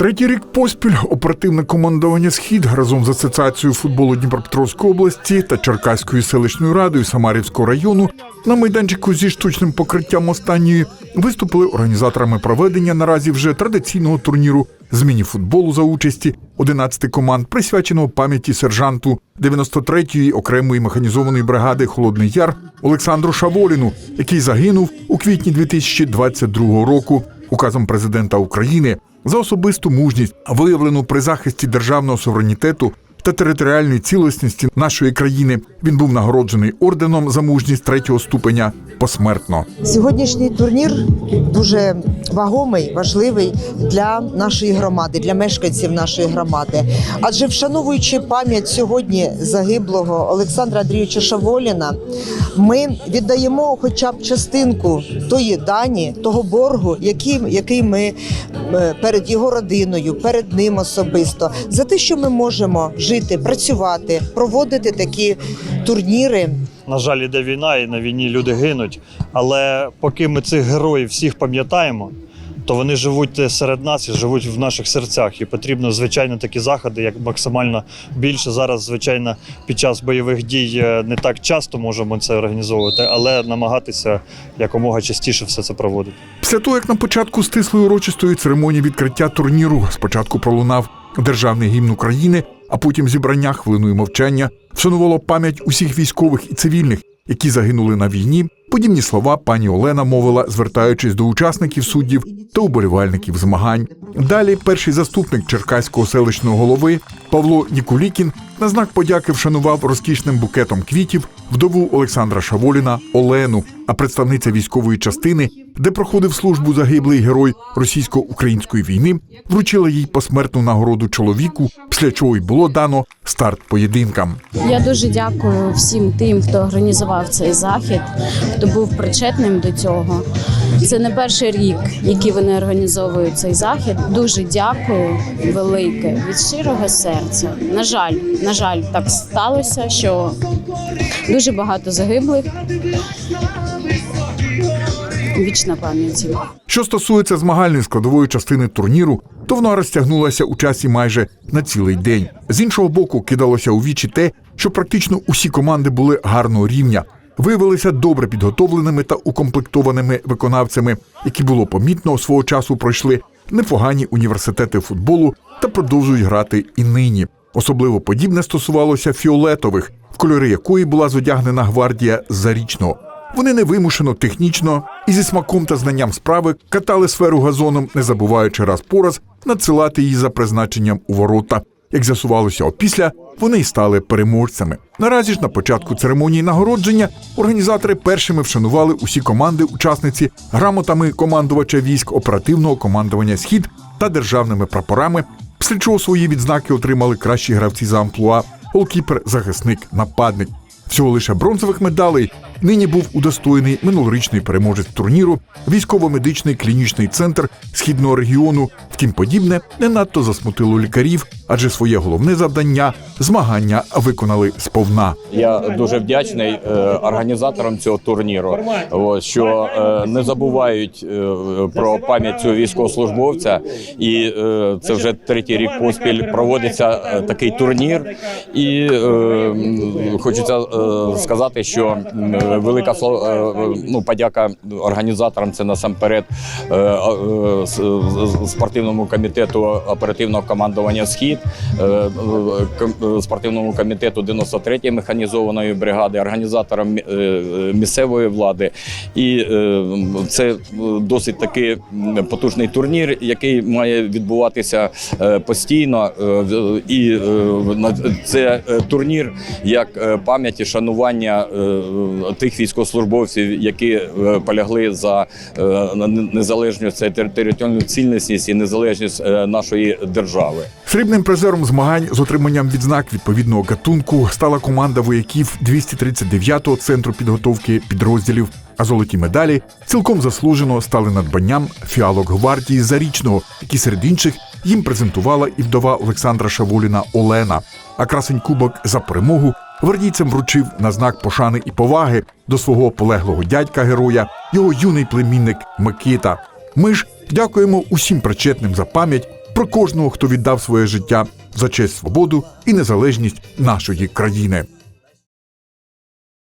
Третій рік поспіль оперативне командування Схід разом з асоціацією футболу Дніпропетровської області та Черкаською селищною радою Самарівського району на майданчику зі штучним покриттям останньої виступили організаторами проведення наразі вже традиційного турніру з міні-футболу за участі 11 команд, присвяченого пам'яті сержанту 93-ї окремої механізованої бригади Холодний Яр Олександру Шаволіну, який загинув у квітні 2022 року указом президента України за особисту мужність, виявлену при захисті державного суверенітету та територіальної цілісності нашої країни. Він був нагороджений орденом за мужність третього ступеня посмертно. Сьогоднішній турнір дуже вагомий, важливий для нашої громади, для мешканців нашої громади. Адже вшановуючи пам'ять сьогодні загиблого Олександра Андрійовича Шаволіна, ми віддаємо хоча б частинку тої дані, того боргу, який, який ми е, перед його родиною, перед ним особисто, за те, що ми можемо жити, працювати, проводити такі турніри. На жаль, іде війна, і на війні люди гинуть. Але поки ми цих героїв всіх пам'ятаємо, то вони живуть серед нас і живуть в наших серцях. І потрібно, звичайно, такі заходи, як максимально більше. Зараз, звичайно, під час бойових дій е, не так часто можемо це організовувати, але намагатися якомога частіше все це проводити. Після того, як на початку стислої урочистої церемонії відкриття турніру спочатку пролунав державний гімн України, а потім зібрання хвилиною мовчання вшанувало пам'ять усіх військових і цивільних, які загинули на війні. Подібні слова пані Олена мовила, звертаючись до учасників суддів та уболівальників змагань. Далі перший заступник Черкаського селищного голови Павло Нікулікін на знак подяки вшанував розкішним букетом квітів вдову Олександра Шаволіна Олену, а представниця військової частини, де проходив службу загиблий герой російсько-української війни, вручила їй посмертну нагороду чоловіку, після чого й було дано старт поєдинкам. Я дуже дякую всім тим, хто організував цей захід, хто був причетним до цього. Це не перший рік, який вони організовують цей захід. Дуже дякую велике від щирого серця. На жаль, на жаль, так сталося, що дуже багато загиблих. Вічна пам'ять. їм. Що стосується змагальної складової частини турніру, то вона розтягнулася у часі майже на цілий день. З іншого боку, кидалося у вічі те, що практично усі команди були гарного рівня, виявилися добре підготовленими та укомплектованими виконавцями, які було помітно свого часу пройшли непогані університети футболу та продовжують грати і нині. Особливо подібне стосувалося фіолетових, в кольори якої була зодягнена гвардія зарічного. Вони невимушено, технічно і зі смаком та знанням справи катали сферу газоном, не забуваючи раз по раз надсилати її за призначенням у ворота. Як з'ясувалося опісля, вони й стали переможцями. Наразі ж на початку церемонії нагородження організатори першими вшанували усі команди, учасниці грамотами командувача військ оперативного командування Схід та державними прапорами. Після чого свої відзнаки отримали кращі гравці за амплуа, голкіпер, захисник, нападник. Всього лише бронзових медалей нині був удостоєний минулорічний переможець турніру, військово-медичний клінічний центр східного регіону. Втім, подібне не надто засмутило лікарів, адже своє головне завдання змагання виконали сповна. Я дуже вдячний е, організаторам цього турніру, от, що е, не забувають е, про пам'ять цього військовослужбовця, і е, це вже третій рік поспіль проводиться е, такий турнір. І е, хочеться е, сказати, що м, велика е, ну, подяка організаторам це насамперед е, е, спортивному комітету оперативного командування Схід, е, е, е, спортивному комітету 93-ї механізованої бригади, організаторам е, е, місцевої влади. І е, це е, досить такий потужний турнір, який має відбуватися е, постійно. Е, І е, це е, турнір як е, пам'яті шанування е, тих військовослужбовців, які е, полягли за е, незалежність територіальну цілісність і незалежність е, нашої держави. Срібним призером змагань з отриманням відзнак відповідного гатунку стала команда вояків 239-го центру підготовки підрозділів. А золоті медалі цілком заслужено стали надбанням фіалок гвардії Зарічного, які серед інших їм презентувала і вдова Олександра Шаволіна Олена. А красень кубок за перемогу гвардійцям вручив на знак пошани і поваги до свого полеглого дядька героя, його юний племінник Микита. Ми ж дякуємо усім причетним за пам'ять про кожного, хто віддав своє життя за честь свободу і незалежність нашої країни.